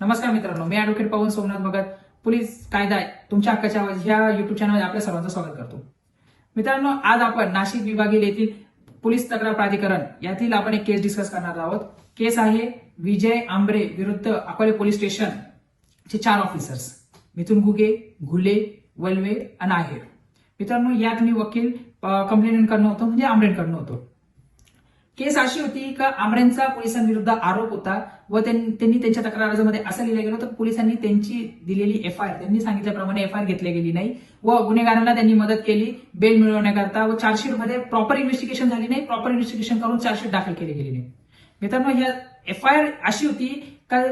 नमस्कार मित्रांनो मी ऍडव्होकेट पवन सोमनाथ भगत पोलीस कायदा आहे, तुमच्या हक्काच्या आवाज ह्या युट्यूब चॅनलमध्ये आपल्या सर्वांचं स्वागत करतो. मित्रांनो आज आपण नाशिक विभागीय येथील पोलीस तक्रार प्राधिकरण यातील आपण एक केस डिस्कस करणार आहोत. केस आहे विजय आंबरे विरुद्ध अकोले पोलीस स्टेशन चे चार ऑफिसर्स मिथुन गुगे घुले वलवे आणि आहेर. मित्रांनो यात मी वकील कंप्लेंटकडनं होतो म्हणजे आंबरेंकडनं होतो. केस अशी होती का आमरेंचा पोलिसांविरुद्ध आरोप होता व त्यां- त्यांनी त्यांच्या तक्रार अर्जामध्ये असं लिहिलं गेलं तर पोलिसांनी त्यांची दिलेली एफ आय आर त्यांनी सांगितल्याप्रमाणे एफ आय आर घेतली गेली नाही व गुन्हेगारांना त्यांनी मदत केली बेल मिळवण्याकरता व चार्जशीटमध्ये प्रॉपर इन्व्हेस्टिगेशन झाली नाही प्रॉपर इन्व्हेस्टिगेशन करून चार्जशीट दाखल केली गेली नाही. मित्रांनो ह्या एफ आय आर अशी होती का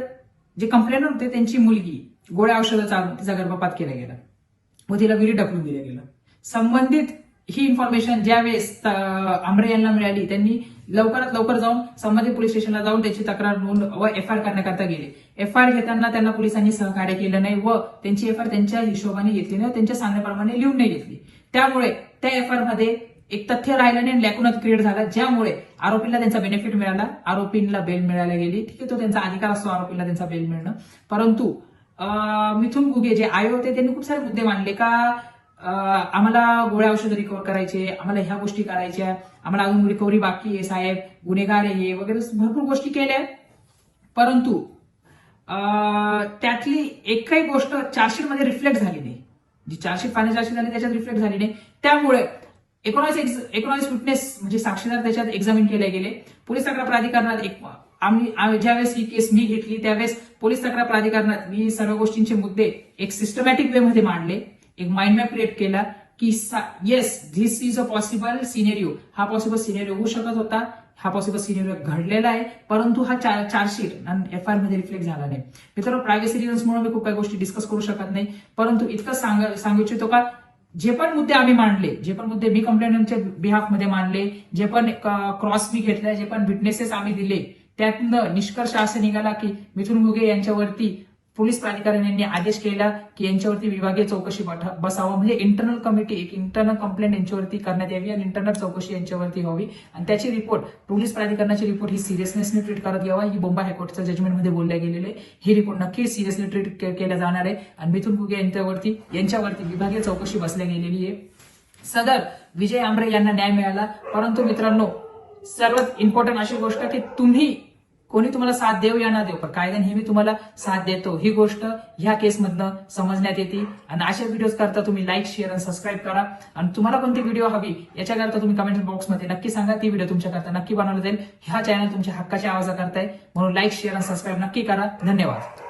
जे कंप्लेनर होते त्यांची मुलगी गोळ्या औषधं चालून तिचा गर्भपात केला गेला व तिला विरी ढकलून दिलं गेलं. संबंधित ही इन्फॉर्मेशन ज्यावेळेस अ, आंबरे यांना मिळाली त्यांनी लवकरात लवकर जाऊन संबंधित पोलीस स्टेशनला जाऊन त्याची तक्रार नोंद व एफ आय आर करण्याकरता गेले. एफ आय आर घेताना त्यांना पोलिसांनी सहकार्य केलं नाही व त्यांची एफ आय आर त्यांच्या हिशोबाने घेतली नाही त्यांच्या सांगण्याप्रमाणे लिहून नाही घेतली. त्यामुळे त्या एफ आय आरमध्ये एक तथ्य राहिलं नाही लॅकुनत क्रिएट झाला ज्यामुळे आरोपीला त्यांचा बेनिफिट मिळाला. आरोपींना बेल मिळायला गेली. ठीक आहे तो त्यांचा अधिकार असतो आरोपीला त्यांचा बेल मिळणं. परंतु मिथुन गुगे जे आयोग होते त्यांनी खूप सारे मुद्दे मांडले का? आम्हाला गोळ्या औषधं रिकवर करायचे आम्हाला ह्या गोष्टी करायच्या आम्हाला अजून रिकव्हरी बाकी आहे साहेब गुन्हेगार आहे वगैरे भरपूर गोष्टी केल्या. परंतु त्यातली एकही गोष्ट चार्जशीटमध्ये रिफ्लेक्ट झाली नाही. जी चार्जशीट पाणी चार्जशीट झाली त्याच्यात रिफ्लेक्ट झाली नाही. त्यामुळे एकोणावीस एकोणावीस विटनेस म्हणजे साक्षीदार त्याच्यात एक्झामिन केले गेले. पोलीस तक्रार प्राधिकरणात एक आम्ही आम्ही ज्यावेळेस ही केस मी घेतली त्यावेळेस पोलीस तक्रार प्राधिकरणात मी सर्व गोष्टींचे मुद्दे एक सिस्टमॅटिक वे मध्ये मांडले. एक माइंड मॅप क्रिएट केला की yes this is a possible scenario हा पॉसिबल सिनेरिओ होऊ शकत होता. हा पॉसिबल सिनेरिओ घडलेला आहे परंतु हा चार्जशीट एफ आयमध्ये रिफ्लेक्ट झाला नाही. मित्रांनो प्रायव्हसी रिझन्समुळे मी खूप काही गोष्टी डिस्कस करू शकत नाही परंतु इतकं सांग सांगू इच्छितो का जे पण मुद्दे आम्ही मांडले जे पण मुद्दे मी कंप्लेंटच्या बिहाफमध्ये मांडले जे पण क्रॉस मी घेतले जे पण विटनेसेस आम्ही दिले त्यातनं निष्कर्ष असं निघाला की मिथुन घुगे यांच्यावरती पोलीस प्राधिकरण यांनी आदेश केला की यांच्यावरती विभागीय चौकशी बसावं. म्हणजे इंटरनल कमिटी एक इंटरनल कंप्लेंट यांच्यावरती करण्यात यावी आणि इंटरनल चौकशी यांच्यावरती व्हावी. आणि त्याची रिपोर्ट पोलीस प्राधिकरणाची रिपोर्ट ही सिरियसनेसने ट्रीट करत घ्यावा ही बोंबा हायकोर्टच्या जजमेंटमध्ये बोलल्या गेलेले. ही रिपोर्ट नक्की सिरियसली ट्रीट केल्या जाणार आहे. आणि मिथुन गुगे यांच्यावरती यांच्यावरती विभागीय चौकशी बसल्या गेलेली आहे. सदर विजय आंबरे यांना न्याय मिळाला. परंतु मित्रांनो सर्वात इम्पॉर्टंट अशी गोष्ट की तुम्ही कोणी तुम्हाला साथ देऊ या ना देव पण कायदा नेहमी तुम्हाला साथ देतो. ही गोष्ट ह्या केसमधनं समजण्यात येते. आणि अशा व्हिडिओ करता तुम्ही लाईक शेअर आणि सबस्क्राईब करा. आणि तुम्हाला कोणती व्हिडिओ हवी याच्याकरता तुम्ही कमेंट बॉक्समध्ये नक्की सांगा. ती व्हिडिओ तुमच्याकरता नक्की बनवलं जाईल. ह्या चॅनल तुमच्या हक्काच्या आवाजा करताय म्हणून लाईक शेअर आणि सबस्क्राईब नक्की करा. धन्यवाद.